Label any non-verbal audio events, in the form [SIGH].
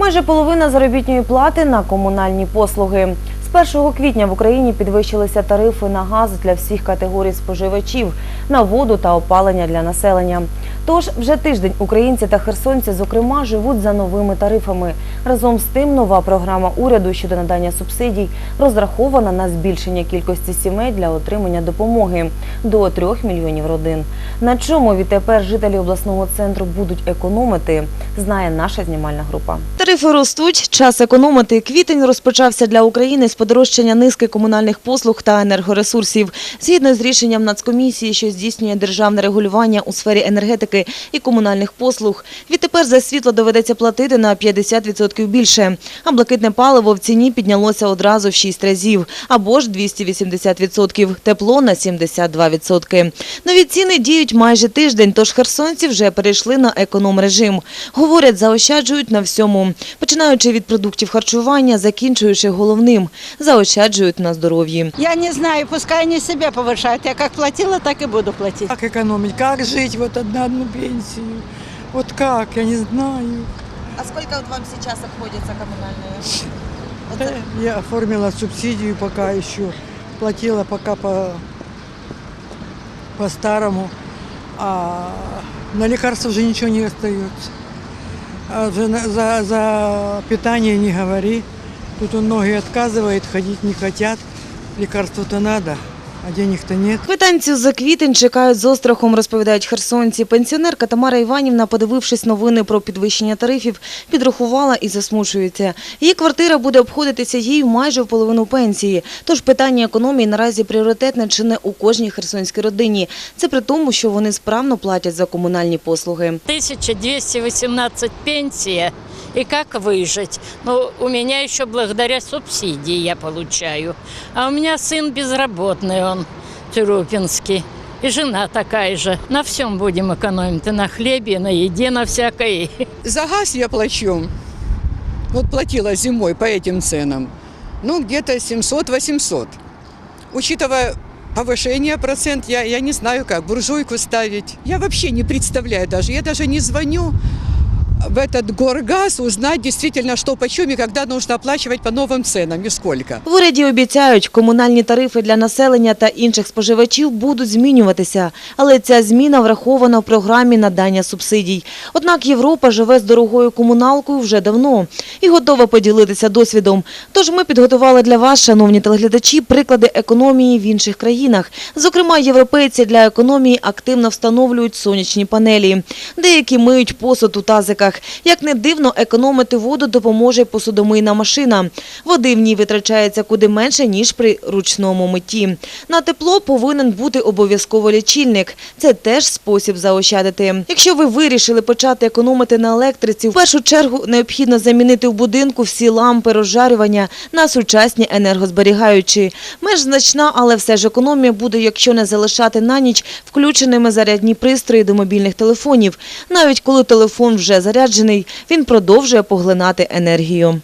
Майже половина заробітної плати на комунальні послуги. З 1 квітня в Україні підвищилися тарифи на газ для всіх категорій споживачів, на воду та опалення для населення. Тож вже тиждень українці та херсонці, зокрема, живуть за новими тарифами. Разом з тим, нова програма уряду щодо надання субсидій розрахована на збільшення кількості сімей для отримання допомоги до 3 мільйонів родин. На чому відтепер жителі обласного центру будуть економити, знає наша знімальна група. Тарифи ростуть, час економити. Квітень розпочався для України з подорожчання низки комунальних послуг та енергоресурсів. Згідно з рішенням Нацкомісії, що здійснює державне регулювання у сфері енергетики і комунальних послуг, відтепер за світло доведеться платити на 50% більше. А блакитне паливо в ціні піднялося одразу в 6 разів, або ж 280%, тепло на 72%. Нові ціни діють майже тиждень, тож херсонці вже перейшли на економ-режим. Говорять, заощаджують на всьому, починаючи від продуктів харчування, закінчуючи головним – заощаджують на здоров'ї. Я не знаю, пускай они себя повышают. Я как платила, так и буду платить. Как экономить? Как жить вот на одну пенсию? Вот как? Я не знаю. А сколько вот вам сейчас обходится коммунальные? Вот Да, [LAUGHS] за- Я оформила субсидию пока еще. Платила пока по, по старому. А на лекарства уже ничего не остается. За, за питание не говори. Тут он многие отказывают, ходить не хотят. Лекарства-то надо, а денег-то нет. Квитанцію за квітень чекають з острахом, розповідають херсонці. Пенсіонерка Тамара Іванівна, подивившись новини про підвищення тарифів, підрахувала і засмучується. Її квартира буде обходитися їй майже в половину пенсії. Тож питання економії наразі пріоритетне чи не у кожній херсонській родині. Це при тому, що вони справно платять за комунальні послуги. 1218 пенсия. И как выжить? Ну, у меня еще благодаря субсидии я получаю. А у меня сын безработный, он Тюрюпинский. И жена такая же. На всем будем экономить. И на хлебе, и на еде, на всякой. [LAUGHS] За газ я плачу. Вот платила зимой по этим ценам. Ну, где-то 700-800. Учитывая повышение процент, я, я не знаю, как буржуйку ставить. Я вообще не представляю даже. Я даже не звоню в этот горгаз узнать действительно, что почем и когда нужно оплачивать по новым ценам и сколько. В уряді обіцяють, комунальні тарифи для населення та інших споживачів будуть змінюватися, але ця зміна врахована в програмі надання субсидій. Однак Європа живе з дорогою комуналкою вже давно і готова поділитися досвідом. Тож ми підготували для вас, шановні телеглядачі, приклади економії в інших країнах. Зокрема, європейці для економії активно встановлюють сонячні панелі. Деякі миють посуд у тазиках. Як не дивно, економити воду допоможе посудомийна машина. Води в ній витрачається куди менше, ніж при ручному митті. На тепло повинен бути обов'язково лічильник. Це теж спосіб заощадити. Якщо ви вирішили почати економити на електриці, в першу чергу необхідно замінити в будинку всі лампи розжарювання на сучасні енергозберігаючі. Меж значна, але все ж економія буде, якщо не залишати на ніч включеними зарядні пристрої до мобільних телефонів. Навіть коли телефон вже заряджений, він продовжує поглинати енергію.